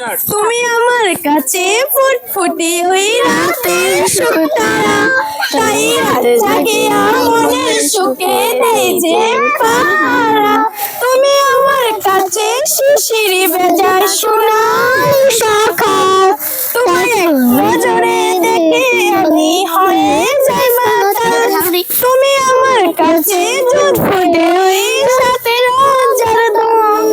তুমি আমার কাছে ফুটফুটে ওই রাতের সুতারা তাই আর জাগে মনের সুখে নেই যে পারা তুমি আমার কাছে শিশিরি বেজায় সোনার শাখা। তোমার নজরে দেখে আমি হয়ে যাই মাতাল। তুমি আমার কাছে দুধ ফুটে ওই সাথের মজার দম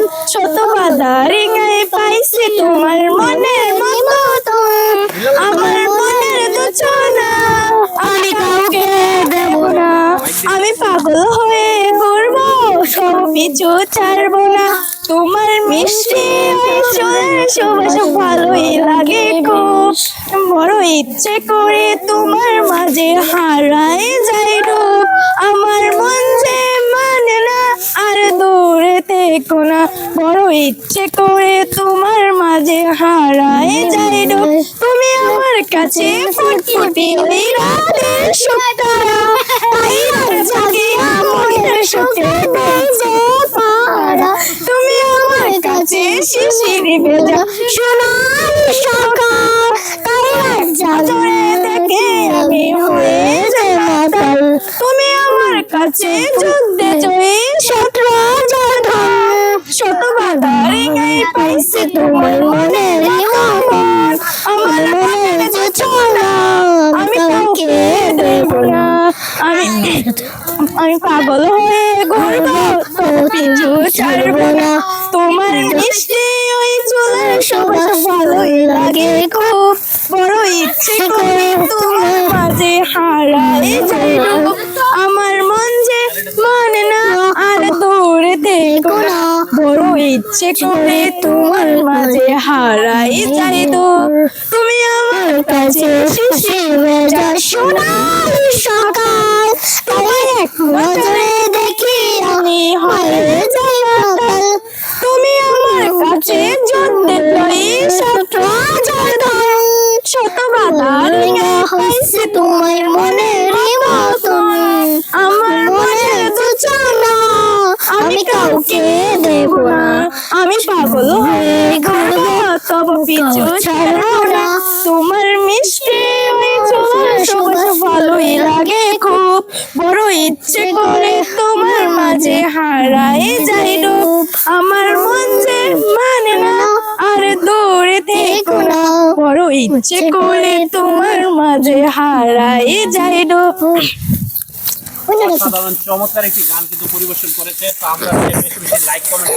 বাধারি গায়ে পাইছি তোমার মনের মতো আমার মনের দুচনা আমি কাউকে দেব না। আমি পাগল হয়ে ঘুরবো সব কিছু ছাড়বো না। তোমার মিষ্টি চুলের সুবাস ভালোই লাগে খুব। বড় ইচ্ছে করে তোমার মাঝে হারাই দূরে থেকো না, বড় ইচ্ছে করে তোমার মাঝে হারাই যাই তুমি আমার কাছে ফুটফুটি তাই জাগে সুখে বেজে পারা তুমি আমার কাছে শিশিরি ভেজা সকাল। তাই জাগরে দেখে আমি হয়ে যাই তুমি আমার কাছে যুদ্ধে জয়ী শত্রু। তোমার মনের মন আমার মনের যোচনা আমি কাউকে দেব না আমি আমি পাগল হয়ে ঘুরবো পিছু ছাড়বো না তোমার মিষ্টি ওই চুলের সুবাস ভালোই লাগে খুব বড় ইচ্ছে করে তোমার মাঝে হারাই যাইব বড় ইচ্ছে করে তোমার মাঝে হারাই যাইব তুমি আমার কাছে শিশির ভেজা সোনার সকাল। তোমার এক নজরে দেখি আমি হয়ে যাই তুমি আমার কাছে যত্নে লই শত শত বাধার হয়েছে তোমার মনের মতন আমার মনের দুচনা আমি কাউকে তোমার মিষ্টি ভালোই লাগে খুব। বড় ইচ্ছে করে তোমার মাঝে হারাই যাই রূপ আমার মন যে মানে না আর দূরে থেকো না। বড় ইচ্ছে করে তোমার মাঝে হারাই যাই চমৎকার একটি গান কিন্তু পরিবেশন করেছে। তো আমরা বেশি বেশি লাইক কমেন্ট